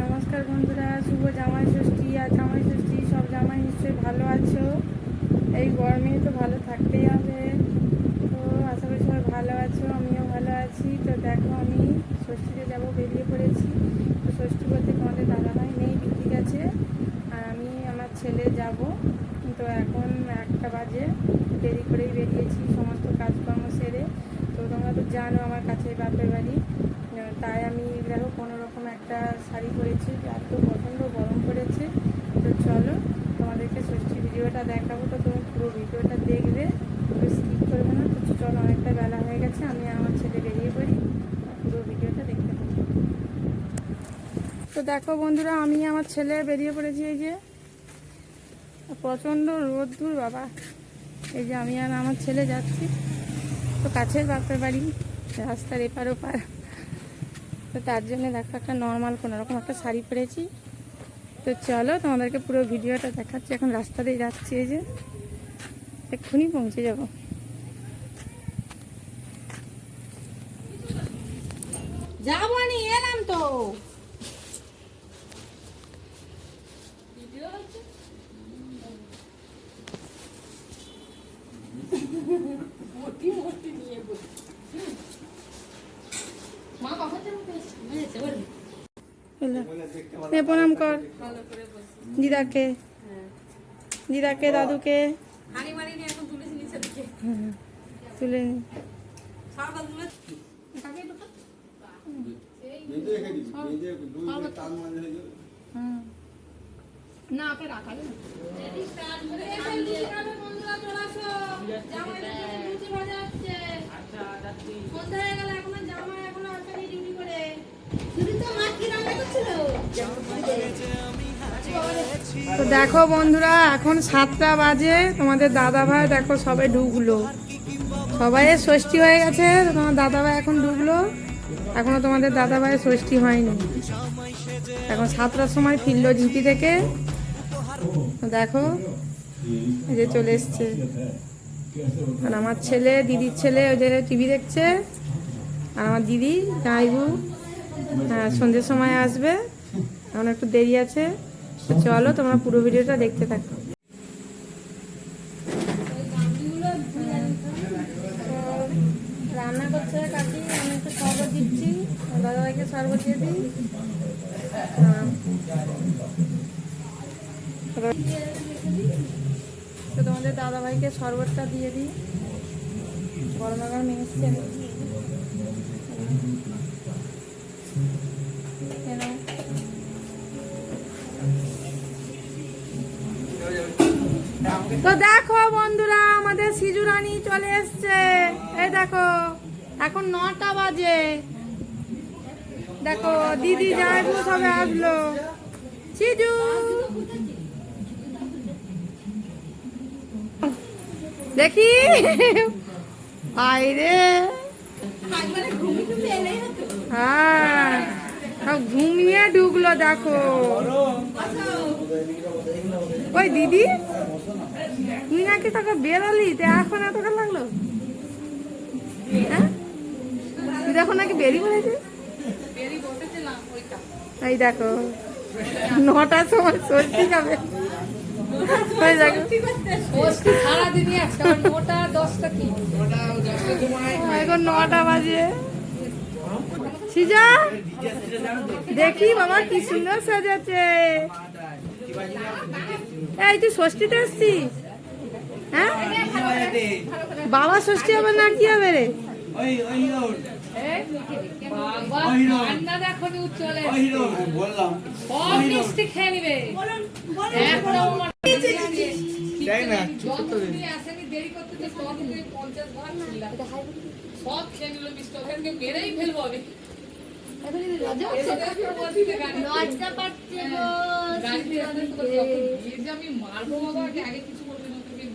নমস্কার বন্ধুরা, শুভ জামাই ষষ্ঠী। আর জামাই ষষ্ঠী, সব জামাই নিশ্চয়ই ভালো আছো? এই গরমে তো ভালো থাকতেই হবে। তো আশা করি সবাই ভালো আছো, আমিও ভালো আছি। তো দেখো, আমি ষষ্ঠীতে যাব, বেরিয়ে পড়েছি। তো ষষ্ঠী বলতে তোমাদের দাদাভাই নেই ডিউটি গেছে। আর আমি আমার ছেলে যাব। তো এখন একটা বাজে, দেরি করেই বেরিয়েছি সমস্ত কাজকর্ম সেরে। তো তোমরা তো জানো আমার কাছে বাপের বাড়ি। তাই আমি দেখো কোনো একটা শাড়ি পরেছি এত প্রচণ্ড গরম পড়েছে। তো চলো, তোমাদেরকে ষষ্ঠী ভিডিওটা দেখাবো। তো তুমি পুরো ভিডিওটা দেখবে স্কিপ করবে না। তো চলো, অনেকটা বেলা হয়ে গেছে, আমি আমার ছেলে বেরিয়ে পড়ি। পুরো ভিডিওটা দেখতে পাবো তো দেখো বন্ধুরা, আমি আমার ছেলে বেরিয়ে পড়েছি এই যে। প্রচণ্ড রোদ্দুর বাবা। এই যে আমি আর আমার ছেলে যাচ্ছি। তো কাছের বাপের বাড়ি, রাস্তার এপার ওপার। তো তার জন্য দেখো একটা নর্মাল কোনো রকম একটা শাড়ি পরেছি। তো চলো তোমাদেরকে পুরো ভিডিওটা দেখাচ্ছি। এখন রাস্তা দিয়ে যাচ্ছি এই যে। এক্ষুনি পৌঁছে যাব। যাব নি এলাম তো। মা প্রণাম কর। দিদাকে। দিদাকে দাদুকে। তুলে নি। না আপনি কাকে দেখো বন্ধুরা, এখন সাতটা বাজে। তোমাদের দাদা ভাই দেখো সবে ঢুকলো সবাই ষষ্ঠী হয়ে গেছে তোমার দাদা ভাই এখন ঢুকলো এখনও তোমাদের দাদা ভাই ষষ্ঠী হয়নি। এখন সাতটার সময় ফিরলো ডিউটি থেকে। দেখো, এই যে চলে এসছে। আর আমার ছেলে, দিদির ছেলে ওই যে টিভি দেখছে। আর আমার দিদি, জামাইবু হ্যাঁ সন্ধ্যের সময় আসবে। এখন একটু দেরি আছে। তো চলো তোমরা পুরো ভিডিওটা দেখতে থাকো। রান্না করছে কাকি, আমি একটু শরবত দিচ্ছি, দাদাভাইকে শরবত দিয়ে তো তোমাদের দাদাভাইকে শরবতটা দিয়ে দিই। গরমা গরম এসছে। তো দেখো বন্ধুরা, আমাদের সিজু রানী চলে এসছে। এই দেখো, এখন নটা বাজে। দেখো, দিদি যাইবো সবে আসলো। সিজু! দেখি। বাইরে হ্যাঁ ঘুমিয়ে ঢুকলো, দেখো। ওই দিদি? তুই নাকি তোকে বেরোলি তো এখন এতটা লাগল? হ্যাঁ? তুই দেখো নাকি বেরিয়ে পড়েছে এই দেখো নটার সময় কি এখন নটা বাজে। সিজা, দেখি বাবা কি সুন্দর সাজাচ্ছে। এই, তুই ষষ্ঠীতে এসছিস? হ্যাঁ? বাবা ষষ্ঠী হবে না কি হবে রে? বাবা রান্না দেখো নি চলে সব খেয়ে নিল মিষ্টি। ওখানে মেরেই ফেলব আমি। লজ্জা পাচ্ছে? মারবো বাবা আগে কিছু বলবি না।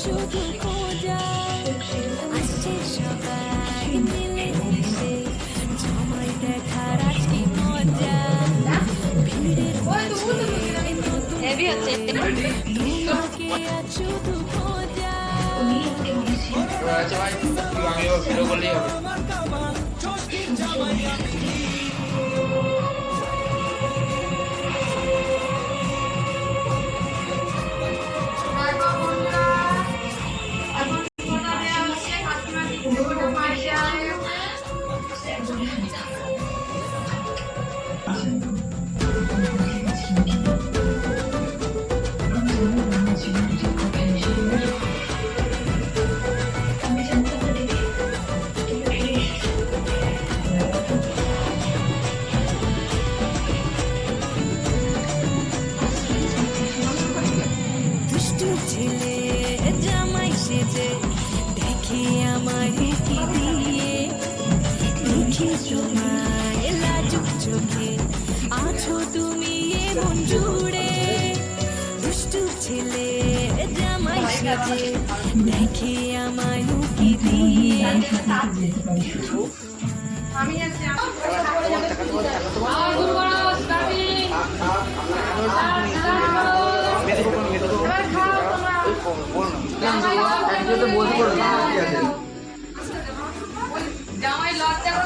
শুধু খোঁজা আসছে সবাই মিলে হেসে জামাই দেখার আজকে মজা ভিড়ের তোমাকে আজ শুধু খোঁজা দুষ্টু দিয়ে। দেখি তোমায় লাজুক চোখে আছো তুমি জুড়ে। দুষ্টু ছেলে জামাই সেজে দেখে আমায় দিয়ে। জামাই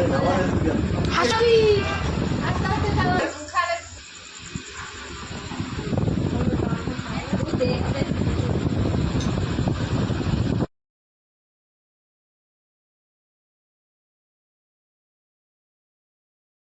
هنا واحد بجنب